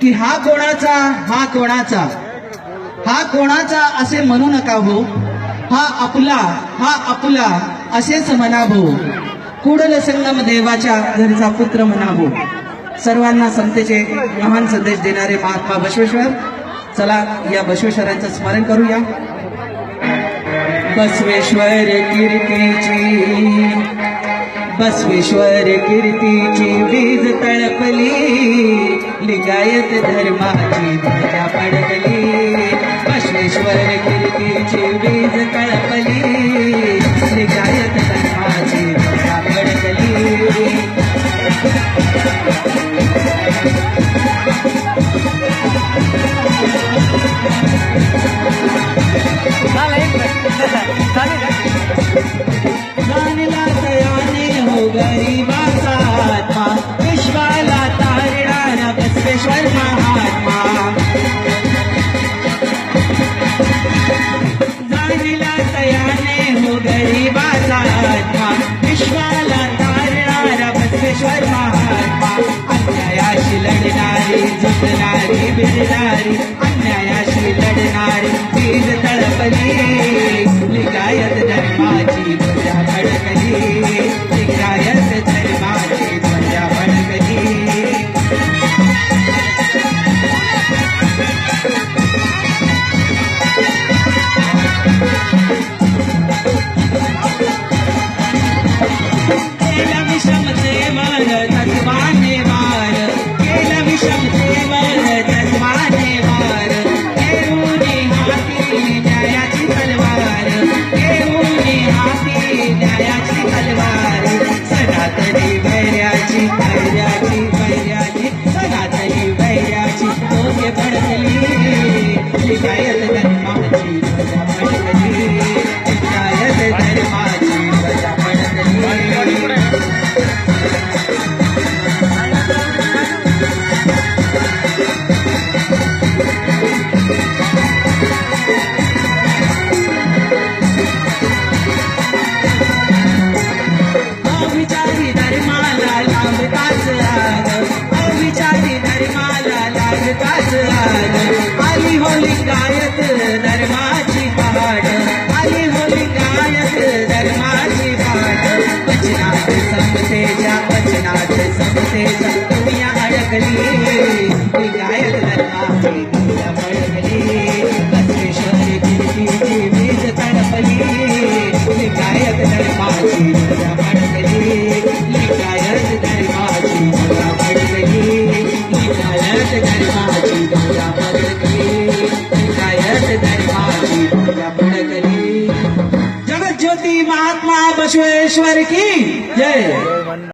की हा कोणाचा हा कोणाचा? हा कोणाचा असे म्हणू नका हो. हा आपला हा आपला असेच म्हणाभो कुडल संगम देवाच्या घरचा पुत्र म्हणाभो सर्वांना समतेचे महान संदेश देणारे महात्मा बसवेश्वर चला या बसवेश्वरांचं स्मरण करूया. बसवेश्वर कीर्तीची. बसवेश्वर कीर्तीची वीज तळपली. लिंगायत धर्माची ध्वजा पडकली. बसवेश्वर कीर्तीची वीज तळपली. लढणारी झुकणारी बिरणारी अन्यायाशी लढणारी तीज तळपली लिगायत धर्माची. समतेच्या वचनात समतेच्या दुनिया अडकली। ही गायत धर्माची दुनिया पडकली। बसवेश्वरी कीर्तीची वीज तडपली। लिंगायत धर्माची दुनिया पडकली लिंगायत धर्माची दुनिया पडकली लिंगायत धर्माची दुनिया पडकली लिंगायत धर्माची दुनिया पडकली जगत ज्योती महात्मा बसवेश्वर की। जय।